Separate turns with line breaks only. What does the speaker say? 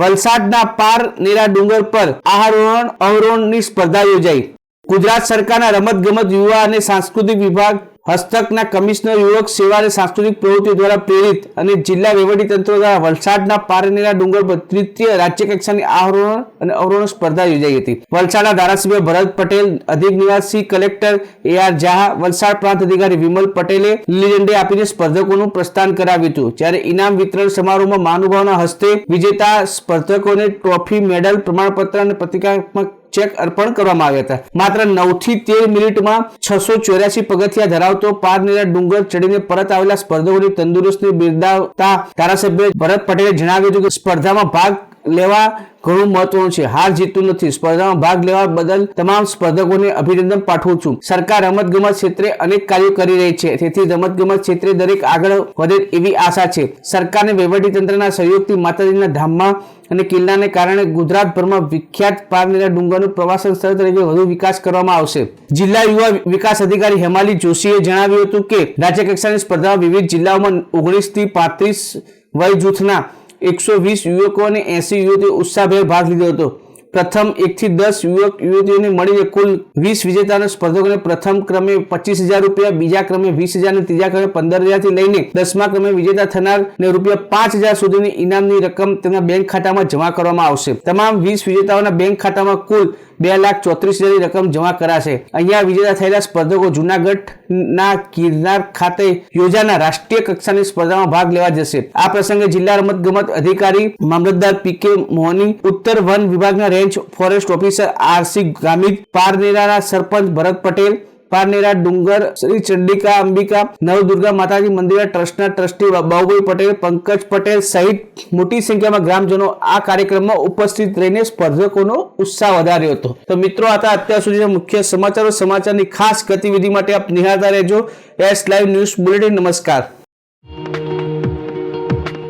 વલસાડના પાર નીરા ડુંગર પર આરોહણ અવરોહણની સ્પર્ધા યોજાઈ. ગુજરાત સરકારના રમત ગમત યુવા અને સાંસ્કૃતિક વિભાગ, હસ્તકના કમિશનર, યુવક સેવા અને સાંસ્કૃતિક પ્રવૃત્તિ દ્વારા પ્રેરિત અને જિલ્લા વહીવટીતંત્ર દ્વારા વલસાડના પારનેરા ડુંગર પર તૃતીય રાજ્ય કક્ષાની આરોહણ અને અવરોહણ સ્પર્ધા યોજાઈ હતી. વલસાડના ધારાસભ્ય ભરત પટેલ, અધિક નિવાસી collector A R Jha Valsad પ્રાંત અધિકારી વિમલ પટેલે લીલી ઝંડી આપીને સ્પર્ધકોનું પ્રસ્થાન કરાવ્યું હતું. જ્યારે ઇનામ વિતરણ સમારોહમાં મહાનુભાવના હસ્તે વિજેતા સ્પર્ધકોને ટ્રોફી, મેડલ, પ્રમાણપત્ર અને પ્રતિકાત્મક ચેક અર્પણ કરવામાં આવ્યા હતા. માત્ર નવથી તેર મિનિટમાં છસો ચોર્યાસી પગથિયા ધરાવતો પારનેરા ડુંગર ચડીને પરત આવેલા સ્પર્ધકોની તંદુરસ્તી બિરદાવતા ધારાસભ્ય ભરત પટેલે જણાવ્યું હતું કે સ્પર્ધામાં ભાગ લેવા ઘણું મહત્વનું છે. હાર જીતતું નથી. સ્પર્ધામાં ભાગ લેવા બદલ તમામ સ્પર્ધકોને અભિનંદન પાઠવું છું. સરકાર રમત ગમત ક્ષેત્રે અનેક કાર્યો કરી રહી છે. તેથી રમત ગમત ક્ષેત્રે દરેક આગળ વધે એવી આશા છે. સરકારને વહીવટીતંત્રના સહયોગથી માતાજીના ધામમાં અને કિલ્લાને કારણે ગુજરાતભરમાં વિખ્યાત પારનેરા ડુંગરનું પ્રવાસન સ્થળ તરીકે વધુ વિકાસ કરવામાં આવશે. જિલ્લા યુવા વિકાસ અધિકારી હેમાલી જોશીએ જણાવ્યું હતું કે રાજ્ય કક્ષાની સ્પર્ધામાં વિવિધ જિલ્લાઓમાં ઓગણીસથી પાંત્રીસ વય જૂથના એકસો વીસ યુવકો અને એસી યુવતીઓ ઉત્સાહભેર ભાગ લીધો હતો. પ્રથમ એકથી દસ યુવક યુવતીઓને મળીને કુલ વીસ વિજેતાના સ્પર્ધકોને પ્રથમ ક્રમે પચીસ હજાર રૂપિયા, બીજા ક્રમે વીસ હજાર અને ત્રીજા ક્રમે પંદર હજારથી લઈને દસમા ક્રમે વિજેતા થનાર ને રૂપિયા પાંચ હજાર સુધીની ઇનામની રકમ તેમના બેંક ખાતામાં જમા કરવામાં આવશે. તમામ વીસ વિજેતાઓના બેંક ખાતામાં કુલ બે લાખ ચોત્રીસ હજારની રકમ જમા કરાશે. અહીંયા વિજેતા થયેલા સ્પર્ધકો જુનાગઢના ગિરનાર ખાતે યોજાનાર રાષ્ટ્રીય કક્ષાની સ્પર્ધામાં ભાગ લેવા જશે. આ પ્રસંગે જિલ્લા રમત ગમત અધિકારી મામલતદાર પી કે મોહની, ઉત્તર વન વિભાગના range forest officer RC Gamit, પારનેરાના સરપંચ ભરત પટેલ પારનેરા, ડુંગર, શ્રી ચંડિકા, અંબિકા, નવદુર્ગા માતાજી મંદિર, ટ્રસ્ટના ટ્રસ્ટી બાહુભાઈ પટેલ, પંકજ પટેલ સહિત મોટી સંખ્યામાં ગ્રામજનો આ કાર્યક્રમમાં ઉપસ્થિત રહીને સ્પર્ધકોનો ઉત્સાહ વધાર્યો હતો. તો મિત્રો, આ હતા અત્યાર સુધીના મુખ્ય સમાચારો. સમાચારની ખાસ ગતિવિધિ માટે આપ નિહાળતા રહેજો. એસ લાઈવ ન્યૂઝ બુલેટિન નમસ્કાર.